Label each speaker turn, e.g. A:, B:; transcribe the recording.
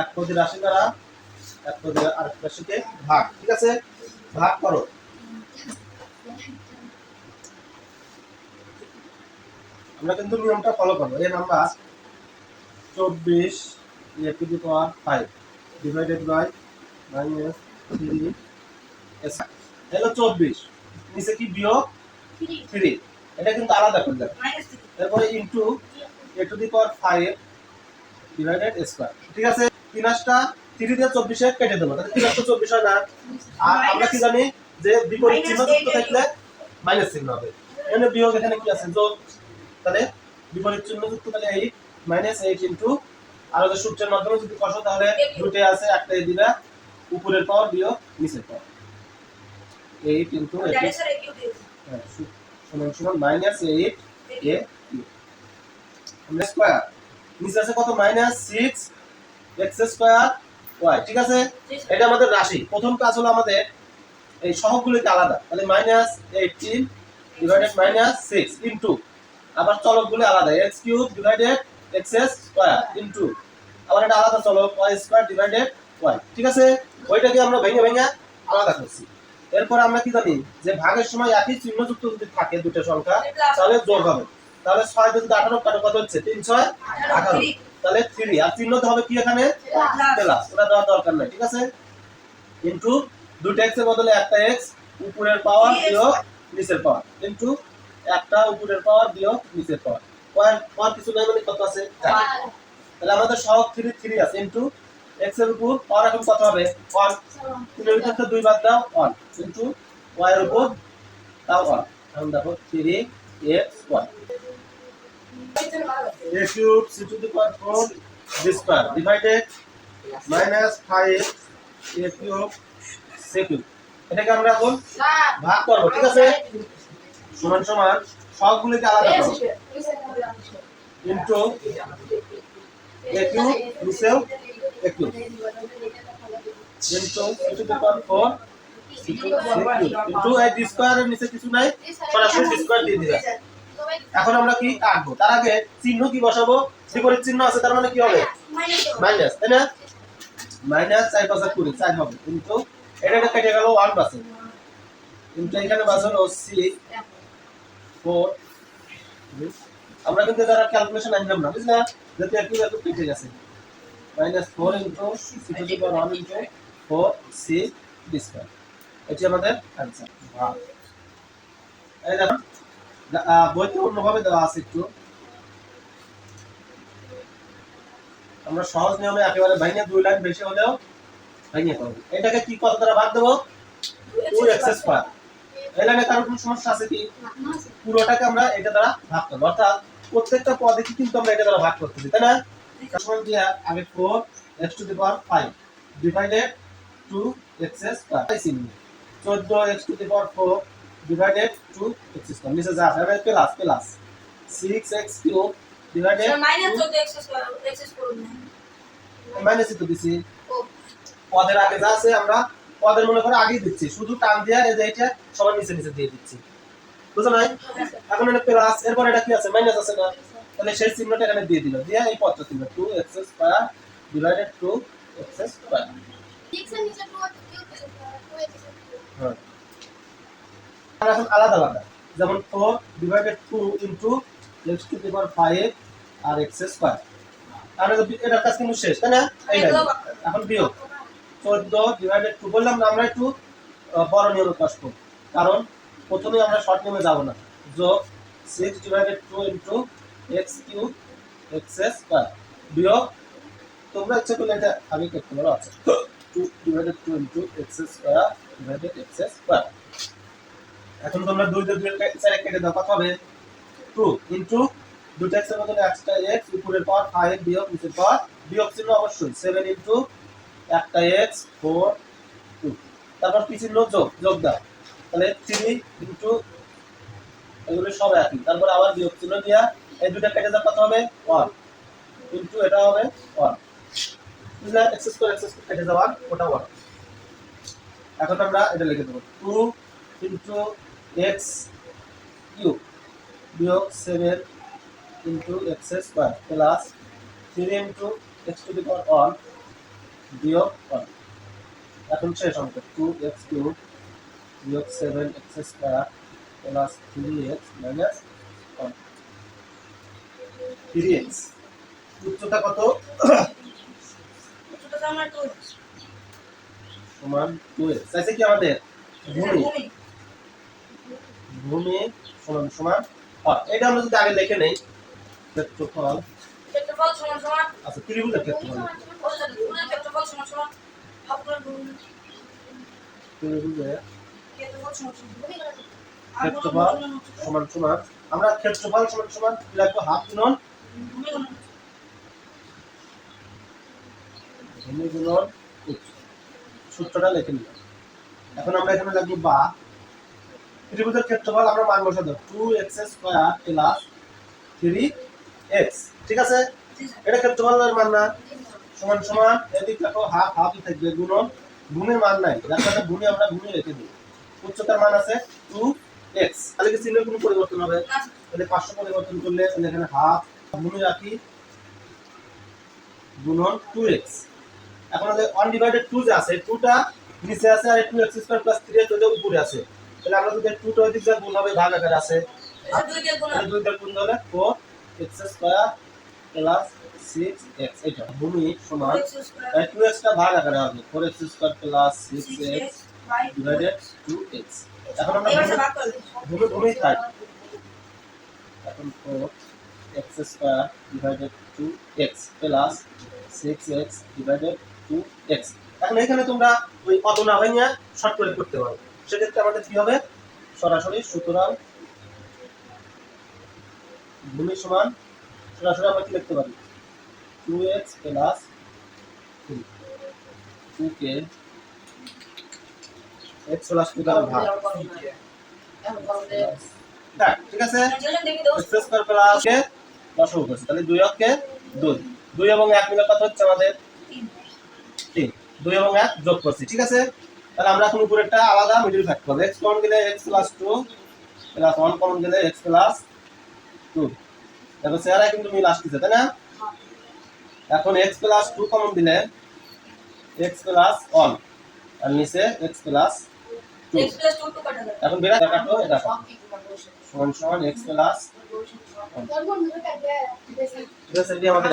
A: এক পদে রাশি দ্বারা এক পদে আরেক রাশিকে ভাগ ঠিক আছে? ভাগ করো। আমরা কিন্তু নিয়মটা ফলো করব। এই নাম্বার চব্বিশ A to the power five divided by minus three হলো চব্বিশ নিচে কি বিয়োগ? থ্রি এটা কিন্তু আলাদা করে দেবে। তারপরে into A to the power five divided square ঠিক আছে? তিন আসটা থ্রি দিয়ে চব্বিশে কেটে দেবো। তাহলে তিন আসটা চব্বিশ হয় না আর আমরা কি জানি যে বিপরীত চিহ্ন যুক্ত থাকলে মাইনাস চিহ্ন হবে। এখানে বিয়োগ এখানে কি আছে? যোগ। তাহলে বিপরীত চিহ্ন যুক্ত তাহলে এইট মাইনাস এইট ইন্টু আর ওদের সূত্রের মাধ্যমে যদি কষো তাহলে দুটোই আছে একটাই দিবে উপরের পাওয়ার বিয়োগ নিচের পাওয়ার। এইট ইন্টু হ্যাঁ, সমান সমান মাইনাস এইট এ আমরা স্কোয়ার নিচে আছে কত? Minus six X square Y ঠিক আছে? এটা আমাদের রাশি। প্রথম কাজ হলো আমাদের এই সহগগুলিকে আলাদা। তাহলে minus eighteen divided minus six into আবার চলকগুলি আলাদা। X cube divided X square into আবার এটা আলাদা চলক ওয়াই স্কোয়ার ডিভাইডেড ওয়াই ঠিক আছে? ওইটাকে আমরা ভেঙে ভেঙে আলাদা করছি। এরপর আমরা কি জানি? যে ভাগের সময় একই চিহ্নযুক্ত যদি থাকে দুটো সংখ্যা তাহলে যোগ হবে। তাহলে ছয় যদি আঠারো কাটো কত হচ্ছে? তিন ছয় আঠারো। তাহলে থ্রি। আর চিহ্ন তো হবে কি এখানে? প্লাস ওটা দেওয়ার দরকার নাই ঠিক আছে? ইনটু দুটো এক্সের বদলে একটা এক্স উপরের পাওয়ার বিয়োগ নিচের পাওয়ার। ইনটু একটা উপরের পাওয়ার বিয়োগ নিচের পাওয়ার। পাওয়ার কিছু নাই মানে কত আছে? তাহলে আমাদের সহগ থ্রি থ্রি আছে। ইনটু এক্সের উপর পাওয়ার এখন কত হবে? ওয়ান তিনের ভিতর দুই বাদ দাও ওয়ান ইনটু ওয়াই এর উপর তাও ওয়ান এখন দেখো three X Y a cube c to the power 4 this square divided minus 5 a cube c cube এটাকে আমরা এখন ভাগ করব ঠিক আছে সমান সমান সবগুলিকে আলাদা করব ইনটু a cube নিচেও a cube into c to the power 4 c to the cube into এই d এর নিচে কিছু নাই সরাসরি d দিয়ে দিবা এখন আমরা কি কাটবো তার আগে চিহ্ন কি বসাবো? বিপরীত চিহ্ন আছে, তার মানে কি হবে? মাইনাস, তাই না? মাইনাস চার পাঁচ কুড়ি, চার হবে। কিন্তু এটা কেটে গেল ওয়ান পার্সেন্ট। কিন্তু এখানে বাঁচল সি ফোর। আমরা কিন্তু তারা ক্যালকুলেশন আনলাম না, বুঝলা? যাতে একটু একটু কেটে গেছে। Minus four into C to the power one into four C D square. এটি আমাদের অ্যান্সার ভাগ এই দেখুন বইতে অন্যভাবে দেওয়া আছে একটু। আমরা সহজ নিয়মে একেবারে ভেঙে দুই লাইন বেশি হলেও ভেঙে করব এটাকে কি কত দ্বারা ভাগ দেবো? টু এক্স স্কোয়ার এই লাইনে কারও কোনো সমস্যা আছে কি? পুরোটাকে আমরা এটা দ্বারা ভাগ করব। অর্থাৎ প্রত্যেকটা পদে কি কিন্তু আমরা এটা দ্বারা ভাগ করতেছি তাই না? সমান দিয়ে আগে four X to the power five divided to X square চিহ্ন। চোদ্দ X to the power four divided to X square নিচে যা আছে plus plus six X cube divided minus তো দিছি পদের আগে যা আছে আমরা পদের মনে করে আগেই দিচ্ছি। শুধু টান দিয়ে এই যে এটা সবার নিচে নিচে দিয়ে দিচ্ছি। বুঝো নাই এখন এটা প্লাস এরপর এটা কি আছে? মাইনাস আছে না? তাহলে সেই চিহ্নটা এখানে দিয়ে দিল। দিয়ে এই পদটা দিল। Two square divided two x square হ্যাঁ। এখন আলাদা আলাদা। যেমন four divided two into x to the power five R x square তাহলে এটার কাজ কিন্তু শেষ তাই না? এখন বিয়োগ। চোদ্দ ডিভাইডেড টু বললাম আমরা একটু বড় নিয়মে কাজ করব কারণ প্রথমে আমরা শর্ট নিয়মে যাব না। যোগ six divided two into x cube x square বিয়োগ তোমরা ইচ্ছে করলে এটা আমি করতে পারো। আচ্ছা। Two divided two into x square divided x square এখন তোমরা দুই দুই দুই চারে কেটে দাও কত হবে। টু দুটো এক্সের বদলে একটা এক্স উপরের পাওয়ার ফাইভ বিয়োগ নিচের পাওয়ার বিয়োগ চিহ্ন অবশ্যই। সেভেন ইন্টু একটা এক্স ফোর টু তারপর কি চিহ্ন? যোগ যোগ দাও। তাহলে থ্রি ইন্টু এগুলো সব একই। তারপর আবার বিয়োগ চিহ্ন দিয়া এই দুটো কেটে দাও কত হবে? ওয়ান ইন্টু এটা হবে ওয়ান বুঝলে? এক্স স্কোয়ার এক্স স্কোয়ার কেটে যাওয়ার ওটা ওয়ান এখন আমরা এটা লিখে দেবো। টু ইন্টু এক্স কিউব বিয়োগ seven into x square plus three into x to the power one বিয়োগ ওয়ান এখন শেষ অঙ্ক টু এক্স কিউব বিয়োগ seven x square plus three x minus one three x উচ্চতা কত?
B: ছোট তো আমার তো
A: সমান টু এক্স চাইছে কি আমাদের? ভূমি
B: ভূমি
A: সমান সমান হয় এটা আমরা যদি আগে লিখে নেই ক্ষেত্রফল।
B: ক্ষেত্রফল সমান সমান
A: আচ্ছা ত্রিভুজের ক্ষেত্রফল
B: ক্ষেত্রফল সমান সমান
A: ত্রিভুজের
B: ক্ষেত্রফল সমান সমান।
A: ক্ষেত্রফল সমান সমান। আমরা ক্ষেত্রফল সমান সমান কি হাফ গুণন।
B: ভূমি
A: গুণন সূত্রটা লিখে নিলাম। এখন আমরা এখানে লিখব বা। ত্রিভুজের ক্ষেত্রফল আমরা মান বসাবো two x square plus three x ঠিক আছে? এটা ক্ষেত্রফলের মান না। সমান সমান, এদিক দেখো হাফ হাফ থাকবে, গুণন ভূমির মান নাই। যার কারণে ভূমি আমরা ভূমি রেখে দিই। উচ্চতার মান আছে টু এক্স তাহলে কি চিহ্নের কোনো পরিবর্তন হবে? তাহলে পাঁচশো পরিবর্তন করলে তাহলে এখানে হাফ ভূমি রাখি, গুণন টু এক্স এখন ওয়ান ডিভাইডেড টু যে আছে টুটা নিচে আছে আর two x square plus three x উপরে আছে। তাহলে আমরা যদি টুটা ওই দিক দিয়ে গুণ হবে ভাগ আকারে আছে।
B: দুই দিয়ে গুণ।
A: হলে four x square plus six x এটা ভূমি সমান টু এক্সটা ভাগ আকারে হবে। Four x square plus six x divided two x এখন আমরা ভূমি- এখন four x square divided two x plus six x divided two x এখন এখানে তোমরা ওই অত না হয় নিয়ে শর্ট করে করতে পারো। সেক্ষেত্রে আমাদের কি হবে? সরাসরি সুতরাং ভূমি সমান, সরাসরি আমরা কি লিখতে পারি? Two x plus two x plus two দ্বারা ভাগ। ঠিক আছে? স্কয়ার প্লাস কে দশক করছে। তাহলে দুই অক্ষে দুই। দুই এবং এক মিলে কত হচ্ছে আমাদের? তিন। দুই এবং এক যোগ করছি, ঠিক আছে? তাহলে আমরা এখন উপরেরটা আলাদা মিডিল থাকতে হবে এক্স কমন গেলে x plus two plus one common গেলে এক্স প্লাস টু দেখো চেহারা কিন্তু মিল আসতেছে তাই না? এখন এক্স প্লাস টু কমন দিলে এক্স প্লাস ওয়ান আর নিচে x plus two
B: x plus 2 two কাটা যায়
A: এখন বেড়া কাটো এটা কাটো। সমান সমান এক্স প্লাস ঠিক আছে? আমাদের